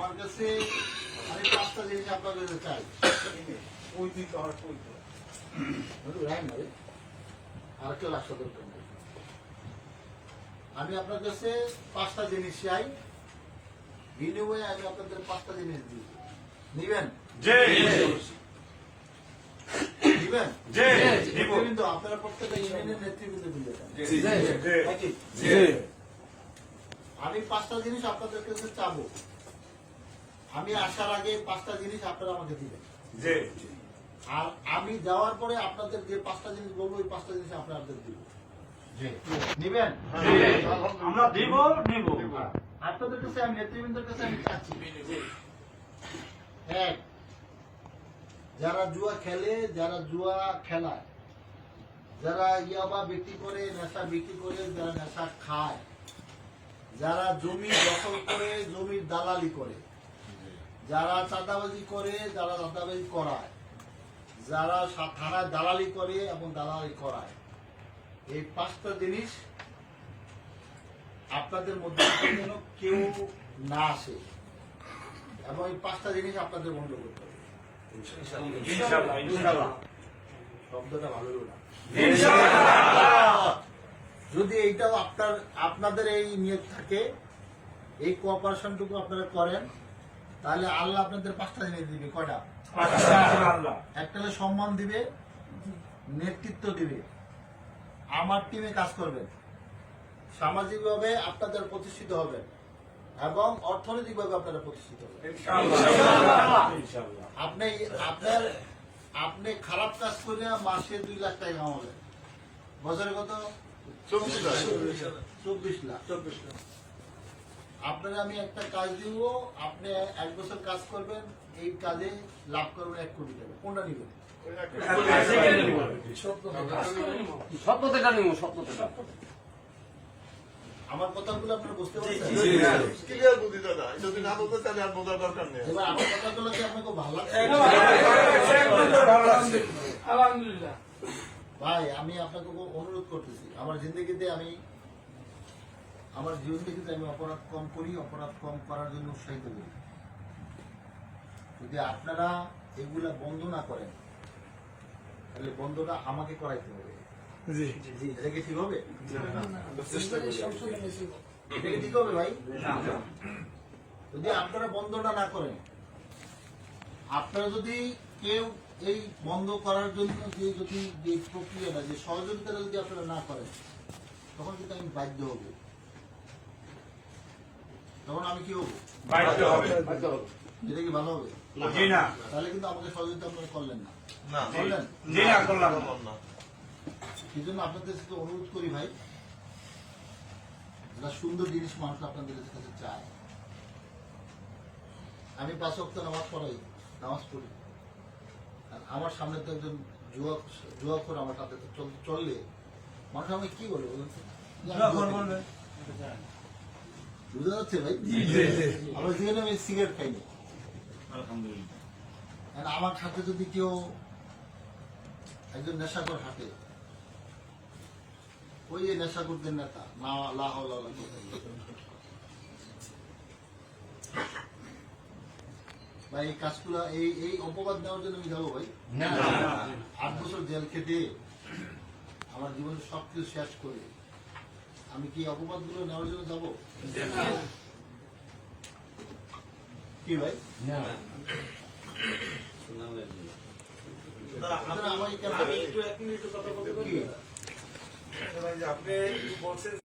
আমার কাছে আমি পাঁচটা জিনিস আপনার কাছে চাই। ওই ওই। আর কেউ রাস্তা দরকার নেই। আমি আপনার কাছে পাঁচটা জিনিস চাই। বিনিময়ে আমি আপনাদের পাঁচটা জিনিস দিই। নিবেন? দিবেন আপনারা প্রত্যেকটা ইউনিয়নের নেতৃবৃন্দ আমি পাঁচটা জিনিস আপনাদের কাছে চাবো। আমি আসার আগে পাঁচটা জিনিস আপনারা আমাকে দিবেন। জি। আর আমি যাওয়ার পরে আপনাদের যে পাঁচটা জিনিস বলব ওই পাঁচটা জিনিস আপনাদের দিব। নিবেন? আমরা দিব নিব। আপনাদের কাছে আমি নেতৃবৃন্দের কাছে আমি চাচ্ছি। এক যারা জুয়া খেলে যারা জুয়া খেলায় যারা ইয়াবা বিক্রি করে নেশা বিক্রি করে যারা নেশা খায় যারা জমি দখল করে জমির দালালি করে যারা চাঁদাবাজি করে যারা চাঁদাবাজি করায়। যারা থানায় দালালি করে এবং দালালি করায়। এই পাঁচটা জিনিস আপনাদের মধ্যে যেন কেউ না আসে। এবং এই পাঁচটা জিনিস আপনাদের বন্ধ করতে হবে। শব্দটা ভালো না। যদি এইটাও আপনার আপনাদের এই নিয়ত থাকে এই কোঅপারেশনটুকু আপনারা করেন। তাহলে আল্লাহ আপনাদের পাঁচটা জিনিস দিবে কয়টা? একটা সম্মান দিবে নেতৃত্ব দিবে। আমার টিমে কাজ করবেন। সামাজিকভাবে আপনাদের প্রতিষ্ঠিত হবেন এবং অর্থনৈতিকভাবে আপনারা প্রতিষ্ঠিত হবেন। ইনশাআল্লাহ। ইনশাআল্লাহ। আপনি আপনার আপনি খারাপ কাজ করে মাসে দুই লাখ টাকা কামাবেন। বছরে কত? চব্বিশ লাখ। চব্বিশ লাখ। চব্বিশ লাখ। আপনার আমি একটা কাজ দিব আপনি এক বছর কাজ করবেন এই কাজে লাভ করবেন এক কোটি টাকা। কোনটা নিবেন? সত্যতা নিব সত্যতা আমার কথাগুলো আপনারা বুঝতে পারছেন? ক্লিয়ার বুদ্ধি দাদা যদি না বলতে তাহলে আর বোঝার দরকার নেই। এবার আমার কথাগুলো কি আপনাকে ভালো লাগছে? আলহামদুলিল্লাহ। ভাই আমি আপনাকে অনুরোধ করতেছি আমার জিন্দগিতে আমি আমার জীবন থেকে আমি অপরাধ কম করি অপরাধ কম করার জন্য উৎসাহিত করি। যদি আপনারা এগুলা বন্ধ না করেন তাহলে বন্ধটা আমাকে করাইতে হবে। এটা কি ঠিক হবে? চেষ্টা এটা কি ঠিক হবে ভাই? যদি আপনারা বন্ধটা না করেন আপনারা যদি কেউ এই বন্ধ করার জন্য যে যদি যে প্রক্রিয়াটা যে সহযোগিতাটা যদি আপনারা না করেন তখন কিন্তু আমি বাধ্য হব। তখন আমি কি হব? এটা কি ভালো হবে? জি না। তাহলে কিন্তু আমাকে সহযোগিতা আপনারা করলেন না। না করলেন? জি না করলাম না। করলাম সেই জন্য আপনাদের সাথে অনুরোধ করি ভাই সুন্দর জিনিস মানুষ আপনাদের কাছে চায়। আমি পাঁচ অক্ট নামাজ পড়াই নামাজ পড়ি। আর আমার সামনে তো একজন যুবক যুবকর আমার সাথে চললে। মানুষ আমাকে কি বলবে বলুন তো? যে আমি যুবক নাকি? বুঝা যাচ্ছে ভাই? আমার জীবনে আমি সিগারেট খাইনি। আলহামদুলিল্লাহ। আমার সাথে যদি কেউ একজন নেশাকর হাঁটে ওই যে নেশাকরদের নেতা না লাহ ভাই এই কাজগুলা এই এই অপবাদ দেওয়ার জন্য আমি যাব ভাই। আট বছর জেল খেটে আমার জীবনে সব কিছু শেষ করে আমি কি অপবাদগুলো নেওয়ার জন্য যাব? কি ভাই? আপনারা আমাকে কেন আমি একটু এক মিনিট কথা বলতে পারি? কি? আপনি বলছেন